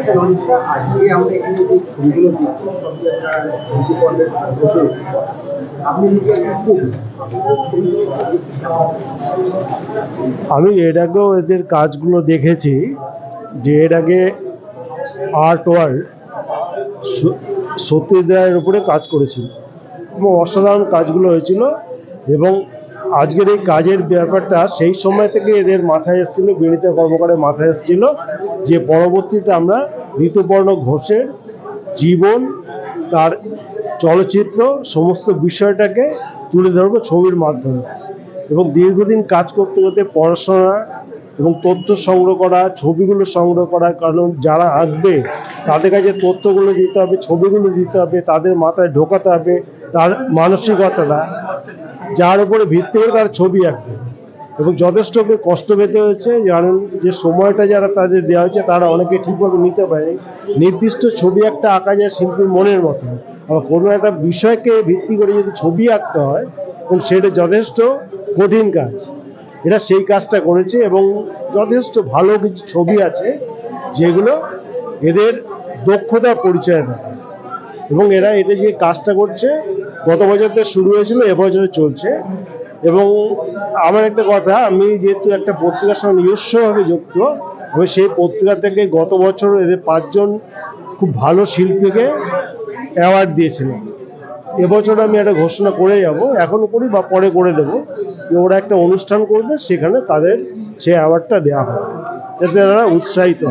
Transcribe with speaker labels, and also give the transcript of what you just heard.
Speaker 1: আচ্ছা?
Speaker 2: আমি এর আগেও এদের কাজগুলো দেখেছি, যে এর আগে আর্ট ওয়ার্ল্ড সত্যজিৎ রায়ের উপরে কাজ করেছিল। এবং অসাধারণ কাজগুলো হয়েছিল এবং আজকের এই কাজের ব্যাপারটা সেই সময় থেকে এদের মাথায় এসেছিল, বিনীত কর্মকারের মাথায় এসেছিল যে পরবর্তীতে আমরা ঋতুপর্ণ ঘোষের জীবন, তার চলচ্চিত্র, সমস্ত বিষয়টাকে তুলে ধরবো ছবির মাধ্যমে। এবং দীর্ঘদিন কাজ করতে করতে পড়াশোনা এবং তথ্য সংগ্রহ করা, ছবিগুলো সংগ্রহ করা কারণ যারা আঁকবে তাদের কাছে তথ্যগুলো দিতে হবে, ছবিগুলো দিতে হবে, তাদের মাথায় ঢোকাতে হবে, তার মানসিকতাটা। যার উপরে ভিত্তি করে তার ছবি আঁকবে। এবং যথেষ্ট কষ্ট পেতে হয়েছে, জানেন যে সময়টা যারা তাদের দেওয়া হয়েছে, তারা অনেকে ঠিকভাবে নিতে পারে নির্দিষ্ট ছবি একটা আঁকা যায় শিল্পীর মনের মতো। আবার কোনো একটা বিষয়কে ভিত্তি করে যদি ছবি আঁকতে হয় এবং সেটা যথেষ্ট কঠিন কাজ। এরা সেই কাজটা করেছে এবং যথেষ্ট ভালো কিছু ছবি আছে, যেগুলো এদের দক্ষতার পরিচয় দেয়। এবং এরা এটা যে কাজটা করছে গত বছর থেকে শুরু হয়েছিল এবছরে চলছে। এবং আমার একটা কথা, আমি যেহেতু একটা পত্রিকার সঙ্গে নিজস্বভাবে যুক্ত, আমি সেই পত্রিকা থেকে গত বছর এদের পাঁচজন খুব ভালো শিল্পীকে অ্যাওয়ার্ড দিয়েছিলাম। এবছর আমি একটা ঘোষণা করে যাব, এখনও করি বা পরে করে দেবো। যে ওরা একটা অনুষ্ঠান করবে, সেখানে তাদের সেই অ্যাওয়ার্ডটা দেওয়া হবে। যাতে তারা উৎসাহিত